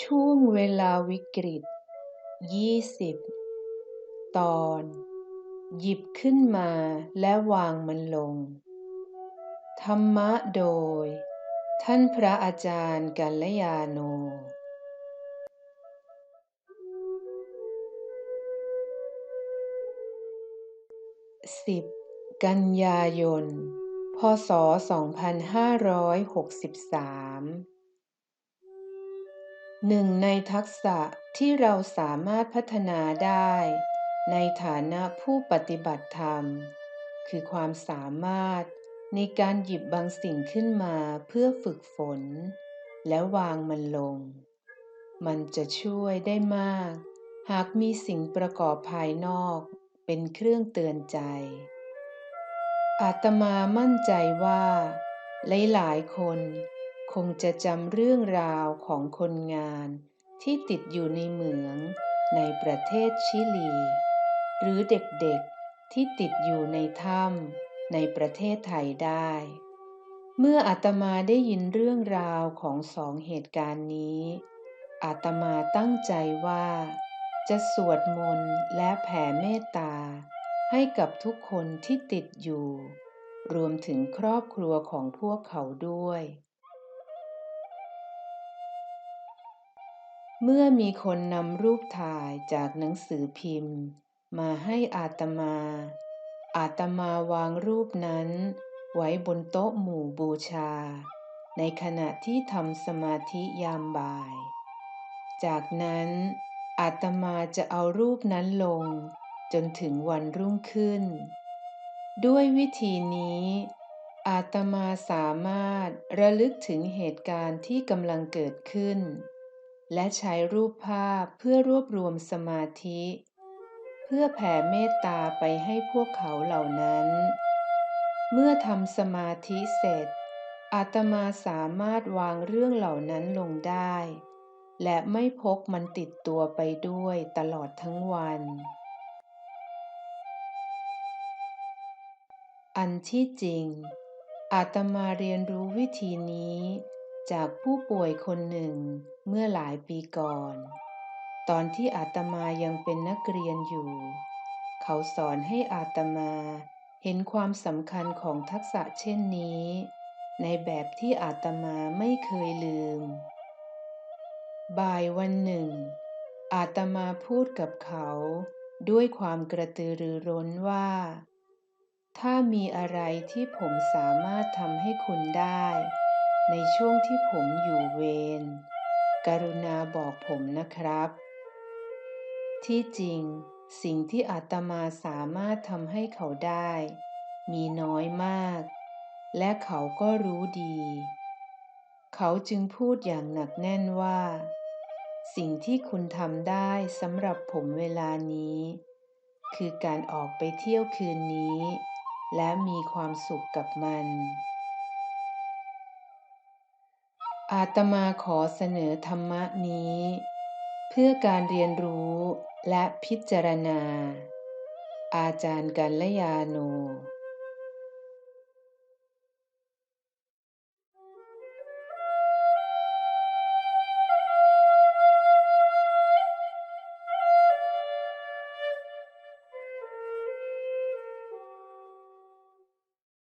ช่วงเวลาวิกฤตยี่สิบตอน หยิบขึ้นมาและวางมันลง ธรรมะโดย ท่านพระอาจารย์กัลยาโน สิบกันยายน พศ 2563 หนึ่งในทักษะที่เราสามารถพัฒนาได้ ในฐานะผู้ปฏิบัติธรรม คือความสามารถในการหยิบบางสิ่งขึ้นมาเพื่อฝึกฝน และวางมันลง มันจะช่วยได้มาก หากมีสิ่งประกอบภายนอกเป็นเครื่องเตือนใจ อาตมามั่นใจว่า หลายๆคน คงจะจำเรื่องราวของคนงานที่ติดอยู่ในเหมืองในประเทศชิลี หรือเด็กๆที่ติดอยู่ในถ้ำในประเทศไทยได้ เมื่ออาตมาได้ยินเรื่องราวของสองเหตุการณ์นี้ อาตมาตั้งใจว่า จะสวดมนต์และแผ่เมตตา ให้กับทุกคนที่ติดอยู่ รวมถึงครอบครัวของพวกเขาด้วย เมื่อมีคนนำรูปถ่ายจากหนังสือพิมพ์ มาให้อาตมา อาตมาวางรูปนั้น ไว้บนโต๊ะหมู่บูชา ในขณะที่ทำสมาธิยามบ่าย จากนั้น อาตมาจะเอารูปนั้นลง จนถึงวันรุ่งขึ้น ด้วยวิธีนี้ อาตมาสามารถระลึกถึงเหตุการณ์ที่กำลังเกิดขึ้น และใช้รูปภาพเพื่อรวบรวมสมาธิ เพื่อแผ่เมตตาไปให้พวกเขาเหล่านั้น เมื่อทำสมาธิเสร็จ อาตมาสามารถวางเรื่องเหล่านั้นลงได้ และไม่พกมันติดตัวไปด้วยตลอดทั้งวัน อันที่จริงอาตมาเรียนรู้วิธีนี้ จากผู้ป่วยคนหนึ่งเมื่อหลายปีก่อน ตอนที่อาตมายังเป็นนักเรียนอยู่ เขาสอนให้อาตมาเห็นความสำคัญของทักษะเช่นนี้ ในแบบที่อาตมาไม่เคยลืม บ่ายวันหนึ่ง อาตมาพูดกับเขาด้วยความกระตือรือร้นว่า ถ้ามีอะไรที่ผมสามารถทำให้คุณได้ ในช่วงที่ผมอยู่เวร กรุณาบอกผมนะครับ ที่จริงสิ่งที่อาตมาสามารถทำให้เขาได้ มีน้อยมาก และเขาก็รู้ดี เขาจึงพูดอย่างหนักแน่นว่า สิ่งที่คุณทำได้สำหรับผมเวลานี้ คือการออกไปเที่ยวคืนนี้ และมีความสุขกับมัน อาตมาขอเสนอธรรมะนี้ เพื่อการเรียนรู้และพิจารณา อาจารย์กัลยาโน